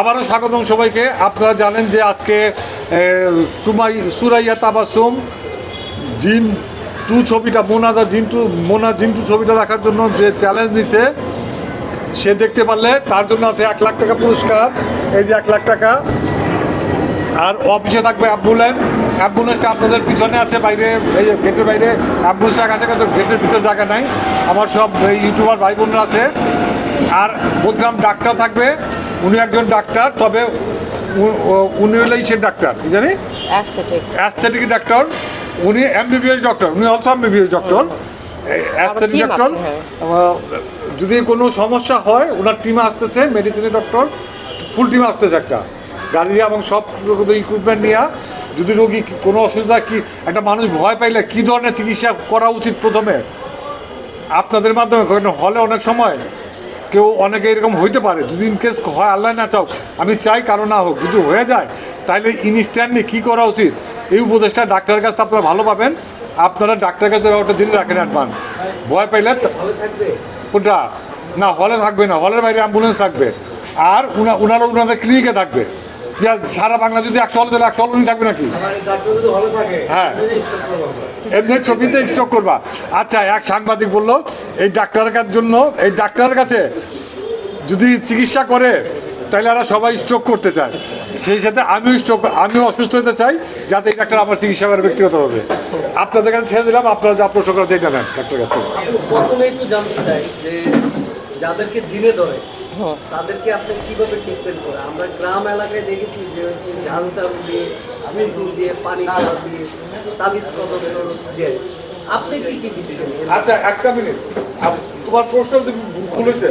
আবারও স্বাগতম সবাইকে। আপনারা জানেন যে আজকে সুমাই, সুরাইয়া তাবাসুম, জিন টু ছবিটা মোনাদা জিন্টু মোনা জিন্টু ছবিটা দেখার জন্য যে চ্যালেঞ্জ দিছে সে দেখতে পারলে তার জন্য আছে এক লাখ টাকা পুরস্কার। এই যে এক লাখ টাকা। আর অফিসে থাকবে অ্যাম্বুলেন্স। অ্যাম্বুলেন্সটা আপনাদের পিছনে আছে, বাইরে, এই গেটের বাইরে। অ্যাম্বুলেন্স রাখা আছে কিন্তু গেটের ভিতরে জায়গা নাই। আমার সব ইউটিউবার ভাই বোনরা আছে। আর বলছিলাম, ডাক্তার থাকবে। উনি একজন ডাক্তার তবে উনি হলেই সে ডাক্তার কি জানি? অ্যাস্থেটিক ডাক্তার উনি এমবিবিএস ডক্টর উনি also MBBS doctor aesthetic doctor. যদি কোনো সমস্যা হয় ওনার টিম আসতেছে মেডিসিনের ডক্টর ফুল টিম আসতেছে একটা। গাড়ি এবং সব ইকুইপমেন্ট নিয়ে যদি রোগী কোনো অসুবিধা কি একটা মানুষ ভয় পাইলে কি ধরনের চিকিৎসা করা উচিত প্রথমে? আপনাদের মাধ্যমে হলে অনেক সময় কেউ অনেকে এরকম হইতে পারে। যদি ইনকেস হয়, আল্লাহ না চাও, আমি চাই কারও না হোক, যদি হয়ে যায় তাহলে ইনস্ট্যান্টলি কী করা উচিত? এই উপদেশটা ডাক্তারের কাছে আপনারা ভালো পাবেন। আপনারা ডাক্তারের কাছে ওটা জেনে রাখেন অ্যাডভান্স ভয় পাইলে ওটা না, হলে থাকবে না, হলের বাইরে অ্যাম্বুলেন্স থাকবে। আর উনা- উনারা ওনাদের ক্লিনিকে থাকবে। সারা বাংলা যদি একশো হলে তাহলে একশো হল থাকবে নাকি? হ্যাঁ। এমনি ছবিতে স্টক করবা। আচ্ছা এক সাংবাদিক বলল, এই ডাক্তারের জন্য, এই ডাক্তারের কাছে যদি চিকিৎসা করে, তাহলে এরা সবাই স্ট্রোক করতে চায়। সেই সাথে আমিও স্ট্রোক আমিও অসুস্থ হতে চাই, যাতে এই ডাক্তার আমার চিকিৎসা করে ব্যক্তিগতভাবে আপনাদের কাছে ছেড়ে দিলাম, আপনারা যা প্রশ্ন করেন যেটা নেন ডাক্তার কাছে যাদেরকে জিনে ধরে তাদেরকে আপনি কীভাবে ট্রিটমেন্ট করে আমরা গ্রাম এলাকায় দেখেছি যে হচ্ছে ঝাল টাল দিয়ে সিঁদুর দিয়ে পানি খাওয়া দিয়ে তাবিজ কদম দিয়ে। আপনি কি কি দিচ্ছেন? আচ্ছা একটা মিনিট। তোমার প্রশ্ন খুলেছে